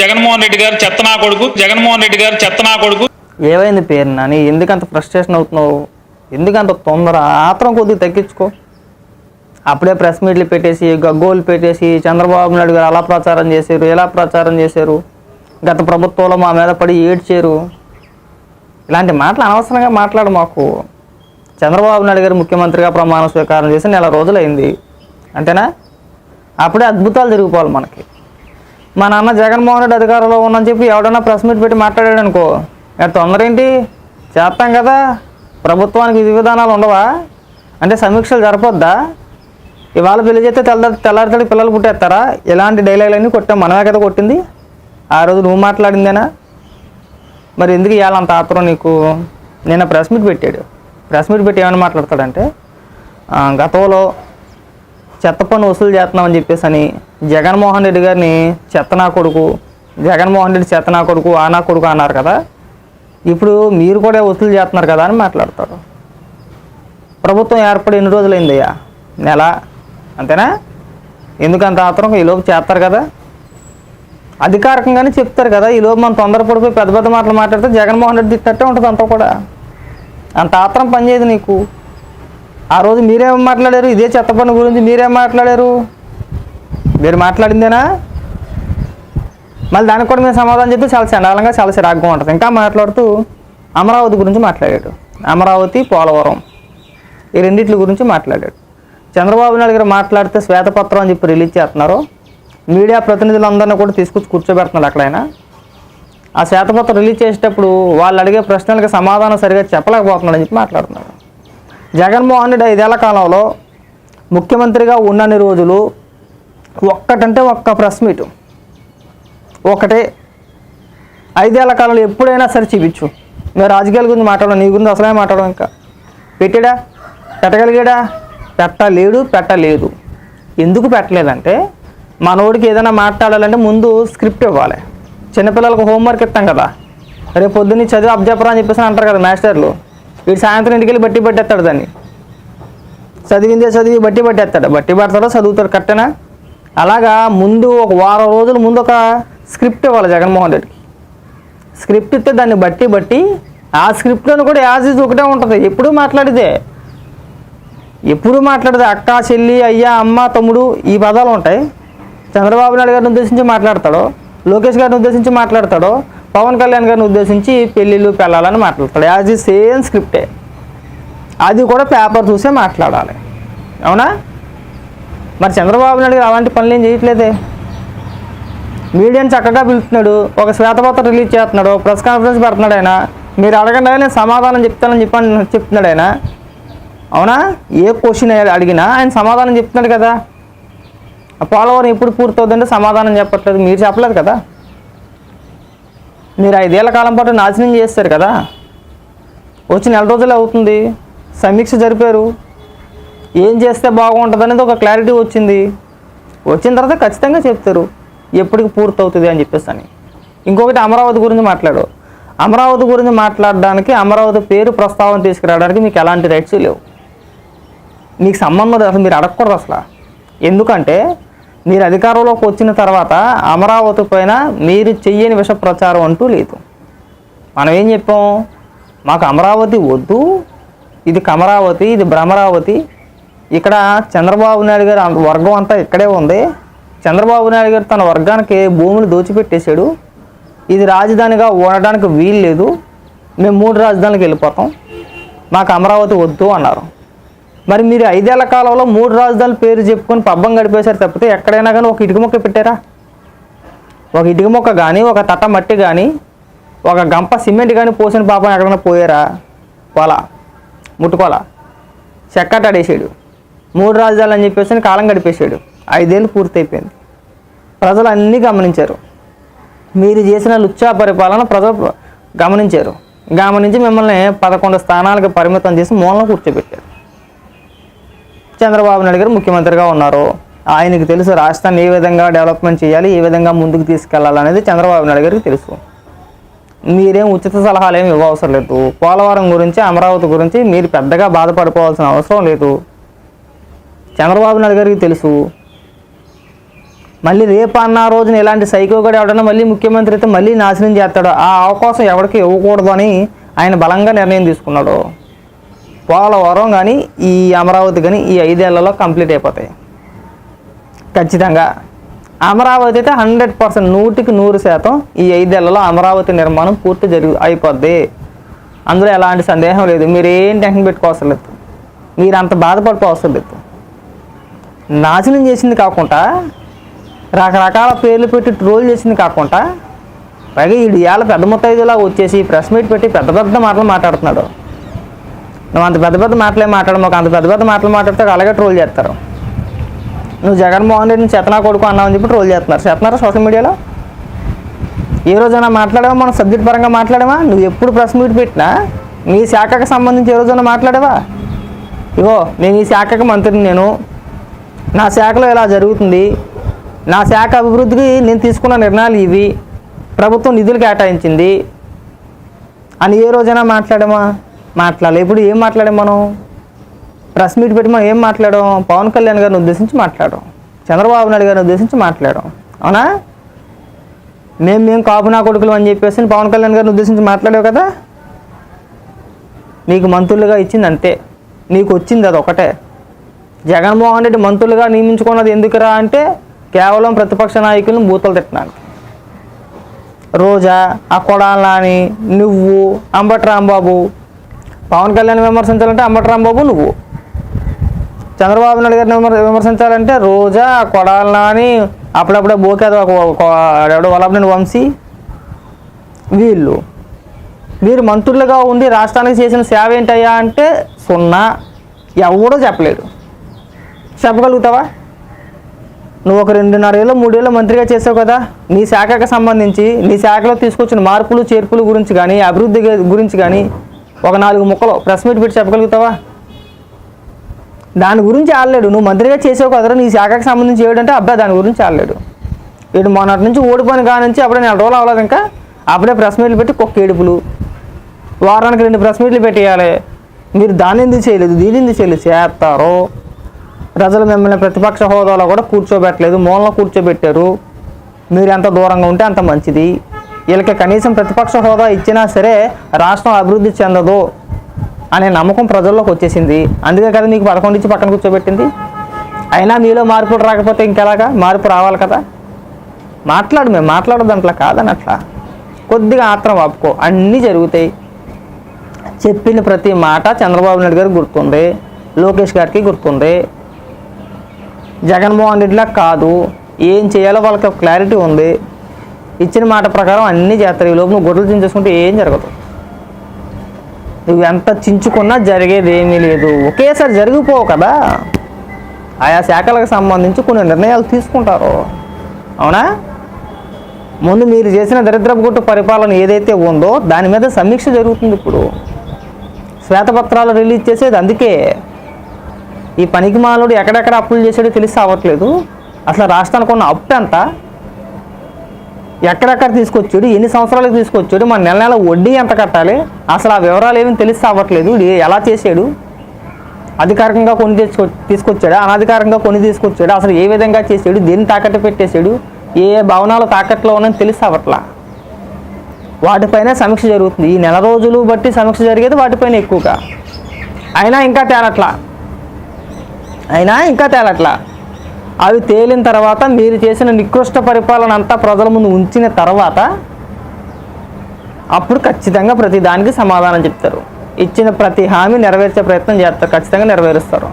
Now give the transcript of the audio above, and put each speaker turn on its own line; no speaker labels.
జగన్మోహన్ రెడ్డి గారు చెత్త నా కొడుకు జగన్మోహన్ రెడ్డి గారు చెత్త నా కొడుకు.
ఏమైంది పేరు నాని? ఎందుకంత ఫ్రస్ట్రేషన్ అవుతున్నావు? ఎందుకంత తొందర? ఆత్రం కొద్దిగా తగ్గించుకో. అప్పుడే ప్రెస్ మీట్లు పెట్టేసి గగ్గోలు పెట్టేసి చంద్రబాబు నాయుడు గారు అలా ప్రచారం చేశారు ఎలా ప్రచారం చేశారు. గత ప్రభుత్వంలో మా మీద పడి ఏడ్చారు. ఇలాంటి మాటలు అనవసరంగా మాట్లాడు మాకు. చంద్రబాబు నాయుడు గారు ముఖ్యమంత్రిగా ప్రమాణ స్వీకారం చేసి నెల రోజులైంది. అంతేనా? అప్పుడే అద్భుతాలు జరిగిపోవాలి మనకి. మా నాన్న జగన్మోహన్ రెడ్డి అధికారంలో ఉన్నని చెప్పి ఎవడన్నా ప్రెస్ మీట్ పెట్టి మాట్లాడాడు అనుకో. తొందర ఏంటి చేస్తాం కదా. ప్రభుత్వానికి విధి విధానాలు ఉండవా? అంటే సమీక్షలు జరపొద్దా? ఇవాళ పెళ్ళి చేస్తే తెల్ల తెల్లారితడి పిల్లలు పుట్టేస్తారా? ఇలాంటి డైలాగులన్నీ కొట్టాం. మనమే కదా కొట్టింది. ఆ రోజు నువ్వు మాట్లాడిందేనా? మరి ఎందుకు ఇవ్వాలంత ఆత్రం నీకు? నిన్న ప్రెస్ మీట్ పెట్టాడు. ప్రెస్ మీట్ పెట్టి ఏమైనా మాట్లాడతాడంటే గతంలో చెత్త పన్ను వసూలు చేస్తున్నామని చెప్పేసి అని జగన్మోహన్ రెడ్డి గారిని చెత్త నా కొడుకు జగన్మోహన్ రెడ్డి చెత్త నా కొడుకు ఆ నా కొడుకు అన్నారు కదా. ఇప్పుడు మీరు కూడా వసూలు చేస్తున్నారు కదా అని మాట్లాడతారు. ప్రభుత్వం ఏర్పడి ఎన్ని రోజులైందయ్యా? నెల. అంతేనా? ఎందుకంత ఆత్రం ఈలోపు చేస్తారు కదా. అధికారికంగానే చెప్తారు కదా ఈలోపు మనం తొందరపడిపోయి పెద్ద పెద్ద మాటలు మాట్లాడితే జగన్మోహన్ రెడ్డి తిట్టట్టే ఉంటుంది అంతా కూడా. అంత ఆత్రం పనిచేయదు నీకు. ఆ రోజు మీరేం మాట్లాడారు? ఇదే చెత్త పని గురించి మీరేం మాట్లాడారు? మీరు మాట్లాడిందేనా? మళ్ళీ దానికి కూడా మేము సమాధానం చెప్తే చాలా చండాలంగా చాలా చిరాగ్గా ఉంటుంది. ఇంకా మాట్లాడుతూ అమరావతి గురించి మాట్లాడాడు. అమరావతి పోలవరం ఈ రెండింటి గురించి మాట్లాడాడు. చంద్రబాబు నాయుడు గారు మాట్లాడితే శ్వేతపత్రం అని చెప్పి రిలీజ్ చేస్తున్నారు. మీడియా ప్రతినిధులందరినీ కూడా తీసుకొచ్చి కూర్చోబెడుతున్నారు అక్కడైనా. ఆ శ్వేతపత్రం రిలీజ్ చేసేటప్పుడు వాళ్ళు అడిగే ప్రశ్నలకు సమాధానం సరిగా చెప్పలేకపోతున్నాడని చెప్పి మాట్లాడుతున్నాడు జగన్మోహన్ రెడ్డి ఐదేళ్ళ కాలంలో ముఖ్యమంత్రిగా ఉన్నన్ని రోజులు ఒక్కటంటే ఒక్క ప్రెస్ మీట్. ఒకటే. ఐదేళ్ళ కాలంలో ఎప్పుడైనా సరే చూపించు. మేము రాజకీయాల గురించి మాట్లాడడం నీ గురించి అసలే మాట్లాడడం ఇంకా. పెట్టాడా? పెట్టగలిగాడా? పెట్టలేడు పెట్టలేదు. ఎందుకు పెట్టలేదంటే మనోడికి ఏదైనా మాట్లాడాలంటే ముందు స్క్రిప్ట్ ఇవ్వాలి. చిన్నపిల్లలకు హోంవర్క్ ఇస్తాం కదా. రేపు పొద్దున్న చదివి అబ్జెపరా అని చెప్పేసి అంటారు కదా మాస్టర్లు. వీడు సాయంత్రం ఇంటికి వెళ్ళి బట్టి పట్టేస్తాడు దాన్ని. చదివిందే చదివి బట్టి పట్టేస్తాడు. బట్టి పడతాడో చదువుతాడు కట్టెనా అలాగా ముందు ఒక వారం రోజుల ముందు ఒక స్క్రిప్ట్ ఇవ్వాలి జగన్మోహన్ రెడ్డికి. స్క్రిప్ట్ ఇస్తే దాన్ని బట్టి బట్టి ఆ స్క్రిప్ట్లోని కూడా యాజ్ ఈజ్ ఒకటే ఉంటుంది. ఎప్పుడు మాట్లాడితే. ఎప్పుడు మాట్లాడితే అక్క చెల్లి అయ్యా అమ్మ తమ్ముడు ఈ పదాలు ఉంటాయి. చంద్రబాబు నాయుడు గారిని ఉద్దేశించి మాట్లాడతాడో లోకేష్ గారిని ఉద్దేశించి మాట్లాడతాడో పవన్ కళ్యాణ్ గారిని ఉద్దేశించి పెళ్ళిళ్ళు పెళ్ళాలని మాట్లాడతాడు. యాజ్ ఈ సేమ్ స్క్రిప్టే అది కూడా పేపర్ చూసే మాట్లాడాలి. అవునా? మరి చంద్రబాబు నాయుడు గారు అలాంటి పనులు ఏం చేయట్లేదే? మీడియాని చక్కగా పిలుస్తున్నాడు. ఒక శ్వేతపత్రం రిలీజ్ చేస్తున్నాడు. ప్రెస్ కాన్ఫరెన్స్ పెడుతున్నాడు ఆయన. మీరు అడగండి నేను సమాధానం చెప్తానని చెప్పని చెప్తున్నాడు ఆయన. అవునా? ఏ క్వశ్చన్ అడిగినా ఆయన సమాధానం చెప్తున్నాడు కదా. పోలవరం ఎప్పుడు పూర్తవుతుందంటే సమాధానం చెప్పట్లేదు. మీరు చెప్పలేదు కదా. మీరు ఐదేళ్ళ కాలం పాటు నాశనం చేస్తారు కదా? వచ్చి నెల రోజులే అవుతుంది. సమీక్ష జరిపారు. ఏం చేస్తే బాగుంటుంది అనేది ఒక క్లారిటీ వచ్చింది. వచ్చిన తర్వాత ఖచ్చితంగా చెప్తారు. ఎప్పటికి పూర్తవుతుంది అని చెప్పేసి అని. ఇంకొకటి అమరావతి గురించి మాట్లాడు. అమరావతి గురించి మాట్లాడడానికి అమరావతి పేరు ప్రస్తావన తీసుకురావడానికి మీకు ఎలాంటి రైట్స్ లేవు. మీకు సంబంధం లేదు. అసలు మీరు అడగకూడదు అసలు. ఎందుకంటే మీరు అధికారంలోకి వచ్చిన తర్వాత అమరావతి పైన మీరు చెయ్యని విష ప్రచారం అంటూ లేదు. మనం ఏం చెప్పాం? మాకు అమరావతి వద్దు ఇది కమరావతి ఇది భ్రమరావతి. ఇక్కడ చంద్రబాబు నాయుడు గారి వర్గం అంతా ఇక్కడే ఉంది. చంద్రబాబు నాయుడు గారు తన వర్గానికి భూములు దోచిపెట్టేశాడు. ఇది రాజధానిగా ఉండడానికి వీలు లేదు మేము మూడు రాజధానులకు వెళ్ళిపోతాం. మాకు అమరావతి వద్దు అన్నారు. మరి మీరు ఐదేళ్ళ కాలంలో మూడు రాజధానుల పేరు చెప్పుకొని పబ్బం గడిపేశారు తప్పితే ఎక్కడైనా కానీ ఒక ఇటుక మొక్క పెట్టారా? ఒక ఇటుక మొక్క కానీ ఒక తట్ట మట్టి కానీ ఒక గంప సిమెంట్ కానీ పోసిన పాపం ఎక్కడైనా పోయారా? పోలా? ముట్టుకోలా? చెక్కటాడేసాడు మూడు రాజధానులు అని చెప్పేసి కాలం గడిపేశాడు ఐదేళ్ళు పూర్తయిపోయింది. ప్రజలు అన్నీ గమనించారు. మీరు చేసిన లుచ్చా పరిపాలన ప్రజలు గమనించారు. గమనించి మిమ్మల్ని పదకొండు స్థానాలకు పరిమితం చేసి మూలన కూర్చోబెట్టారు. చంద్రబాబు నాయుడు గారు ముఖ్యమంత్రిగా ఉన్నారు. ఆయనకి తెలుసు రాష్ట్రాన్ని ఏ విధంగా డెవలప్మెంట్ చేయాలి ఏ విధంగా ముందుకు తీసుకెళ్ళాలనేది చంద్రబాబు నాయుడు గారికి తెలుసు. మీరేం ఉచిత సలహాలు ఏమి ఇవ్వవసరం లేదు. పోలవరం గురించి అమరావతి గురించి మీరు పెద్దగా బాధపడిపోవాల్సిన అవసరం లేదు. చంద్రబాబు నాయుడు గారికి తెలుసు. మళ్ళీ రేపు అన్న రోజున ఇలాంటి సైకో కూడా ఎవడన్నా మళ్ళీ ముఖ్యమంత్రి అయితే మళ్ళీ నాశనం చేస్తాడు. ఆ అవకాశం ఎవరికి ఇవ్వకూడదు అని ఆయన బలంగా నిర్ణయం తీసుకున్నాడు. పోలవరం కానీ ఈ అమరావతి కానీ ఈ ఐదేళ్ళలో కంప్లీట్ అయిపోతాయి. ఖచ్చితంగా. అమరావతి అయితే హండ్రెడ్ పర్సెంట్ నూటికి నూరు శాతం ఈ ఐదేళ్ళలో అమరావతి నిర్మాణం పూర్తి జరుగు అయిపోద్ది. అందులో ఎలాంటి సందేహం లేదు. మీరు ఏం టెన్షన్ పెట్టుకోవసరం లేదు. మీరు అంత బాధపడిపోవసరం లేదు. నాశనం చేసింది కాకుండా రకరకాల పేర్లు పెట్టి ట్రోల్ చేసింది కాకుండా పైగా ఈ ఇవాళ పెద్ద ముత్తైదులా వచ్చేసి ప్రెస్ మీట్ పెట్టి పెద్ద పెద్ద మాటలు మాట్లాడుతున్నాడు. నువ్వు అంత పెద్ద పెద్ద మాటలే మాట్లాడమో అంత పెద్ద పెద్ద మాటలు మాట్లాడితే అలాగే ట్రోల్ చేస్తారు. నువ్వు జగన్మోహన్ రెడ్డిని చెతనా కొడుకు అన్నావని చెప్పి ట్రోల్ చేస్తున్నారు. చెప్తున్నారు సోషల్ మీడియాలో ఏ రోజైనా మాట్లాడావా? మనం సబ్జెక్ట్ పరంగా మాట్లాడావా? నువ్వు ఎప్పుడు ప్రెస్ మీట్ పెట్టినా నీ శాఖకు సంబంధించి ఏ రోజైనా మాట్లాడావా? ఇగో నేను ఈ శాఖకు మంత్రిని నేను. నా శాఖలో ఇలా జరుగుతుంది? నా శాఖ అభివృద్ధికి నేను తీసుకున్న నిర్ణయాలు ఇవి. ప్రభుత్వం నిధులు కేటాయించింది. అని ఏ రోజైనా మాట్లాడమా మాట్లాడాలి. ఇప్పుడు ఏం మాట్లాడాం మనం? ప్రెస్ మీట్ పెట్టి మనం ఏం మాట్లాడాం? పవన్ కళ్యాణ్ గారిని ఉద్దేశించి మాట్లాడాం. చంద్రబాబు నాయుడు గారిని ఉద్దేశించి మాట్లాడాం. అవునా? మేము మేము కాపు నా కొడుకులు అని చెప్పేసి పవన్ కళ్యాణ్ గారిని ఉద్దేశించి మాట్లాడావు కదా? నీకు మంత్రులుగా ఇచ్చింది అంతే. నీకు వచ్చింది అది ఒకటే. జగన్మోహన్ రెడ్డి మంత్రులుగా నియమించుకున్నది ఎందుకురా అంటే కేవలం ప్రతిపక్ష నాయకులను బూతలు తిట్టడానికి. రోజా ఆ కొడాలని నువ్వు అంబటి రాంబాబు పవన్ కళ్యాణ్ విమర్శించాలంటే అంబటి రాంబాబు నువ్వు. చంద్రబాబు నాయుడు గారిని విమర్శించాలంటే రోజా కొడాలని అప్పుడప్పుడే బోకేది ఒక ఒక- ఎవడో వల్లభనేని వంశీ. వీళ్ళు. వీరు మంత్రులుగా ఉండి రాష్ట్రానికి చేసిన సేవ ఏంటయ్యా అంటే సున్నా. ఎవడో చెప్పలేడు చెప్పగలుగుతావా? నువ్వు ఒక రెండున్నర ఏళ్ళు మూడేళ్ళు మంత్రిగా చేసావు కదా. నీ శాఖకు సంబంధించి నీ శాఖలో తీసుకొచ్చిన మార్పులు చేర్పులు గురించి కానీ అభివృద్ధి గురించి కానీ ఒక నాలుగు ముక్కలు ప్రెస్ మీట్ పెట్టి చెప్పగలుగుతావా? దాని గురించి ఆడలేడు. నువ్వు మంత్రిగా చేసావు కదరా. నీ శాఖకు సంబంధించి ఏడంటే అబ్బాయి దాని గురించి ఆడలేడు. వీడు మొన్నటి నుంచి ఓడిపోయిన కాడ నుంచి అప్పుడే నెల రోజులు అవ్వలేదు ఇంకా. అప్పుడే ప్రెస్ మీట్లు పెట్టి కుక్క ఏడుపులు. వారానికి రెండు ప్రెస్ మీట్లు పెట్టేయాలి. మీరు దాన్ని ఎందుకు చేయలేదు? దీని ఎందుకు చేయలేదు? చేస్తారు. ప్రజలు మిమ్మల్ని ప్రతిపక్ష హోదాలో కూడా కూర్చోబెట్టలేదు. మూలలో కూర్చోబెట్టారు. మీరు ఎంత దూరంగా ఉంటే అంత మంచిది. వీళ్ళకి కనీసం ప్రతిపక్ష హోదా ఇచ్చినా సరే రాష్ట్రం అభివృద్ధి చెందదు అనే నమ్మకం ప్రజల్లోకి వచ్చేసింది. అందుకే కదా మీకు పదకొండు ఇచ్చి పక్కన కూర్చోబెట్టింది? అయినా మీలో మార్పులు రాకపోతే ఇంకెలాగా? మార్పు రావాలి కదా? మాట్లాడు మేము మాట్లాడదు అట్లా కాదని అట్లా కొద్దిగా ఆత్రం ఆపుకో అన్నీ జరుగుతాయి. చెప్పిన ప్రతి మాట చంద్రబాబు నాయుడు గారికి గుర్తుంది లోకేష్ గారికి గుర్తుంది. జగన్మోహన్ రెడ్డిలా కాదు ఏం చేయాలో వాళ్ళకి ఒక క్లారిటీ ఉంది. ఇచ్చిన మాట ప్రకారం అన్నీ చేస్తారు ఈ లోపు నువ్వు గొడ్డలు చించేసుకుంటే ఏం జరగదు. నువ్వు ఎంత చించుకున్నా జరిగేది ఏమీ లేదు. ఒకేసారి జరిగిపోవు కదా. ఆయా శాఖలకు సంబంధించి కొన్ని నిర్ణయాలు తీసుకుంటారు. అవునా? ముందు మీరు చేసిన దరిద్రపు గుట్టు పరిపాలన ఏదైతే ఉందో దాని మీద సమీక్ష జరుగుతుంది ఇప్పుడు. శ్వేతపత్రాలు రిలీజ్ చేసేది అందుకే. ఈ పనికి మాలోడు ఎక్కడెక్కడ అప్పులు చేసాడో తెలిసి అవ్వట్లేదు అసలు రాష్ట్రానికి ఉన్న అప్పు ఎంత? ఎక్కడెక్కడ తీసుకొచ్చాడు? ఎన్ని సంవత్సరాలకు తీసుకొచ్చాడు? మన నెల నెల వడ్డీ ఎంత కట్టాలి? అసలు ఆ వివరాలు ఏమీ తెలిసి అవ్వట్లేదు ఎలా చేసాడు అధికారికంగా కొన్ని తెచ్చుకో తీసుకొచ్చాడు? అనధికారికంగా కొన్ని తీసుకొచ్చాడు? అసలు ఏ విధంగా చేసాడు దేన్ని తాకట్టు పెట్టేశాడు? ఏ ఏ భవనాలు తాకట్లో ఉన్నాయని తెలిసి అవ్వట్లా వాటిపైన సమీక్ష జరుగుతుంది. ఈ నెల రోజులు బట్టి సమీక్ష జరిగేది వాటిపైన ఎక్కువగా. అయినా ఇంకా తేలట్లా. అయినా ఇంకా తేలట్లా. అవి తేలిన తర్వాత మీరు చేసిన నికృష్ట పరిపాలన అంతా ప్రజల ముందు ఉంచిన తర్వాత అప్పుడు ఖచ్చితంగా ప్రతి దానికి సమాధానం చెప్తారు. ఇచ్చిన ప్రతి హామీ నెరవేర్చే ప్రయత్నం చేస్తారు. ఖచ్చితంగా నెరవేరుస్తారు.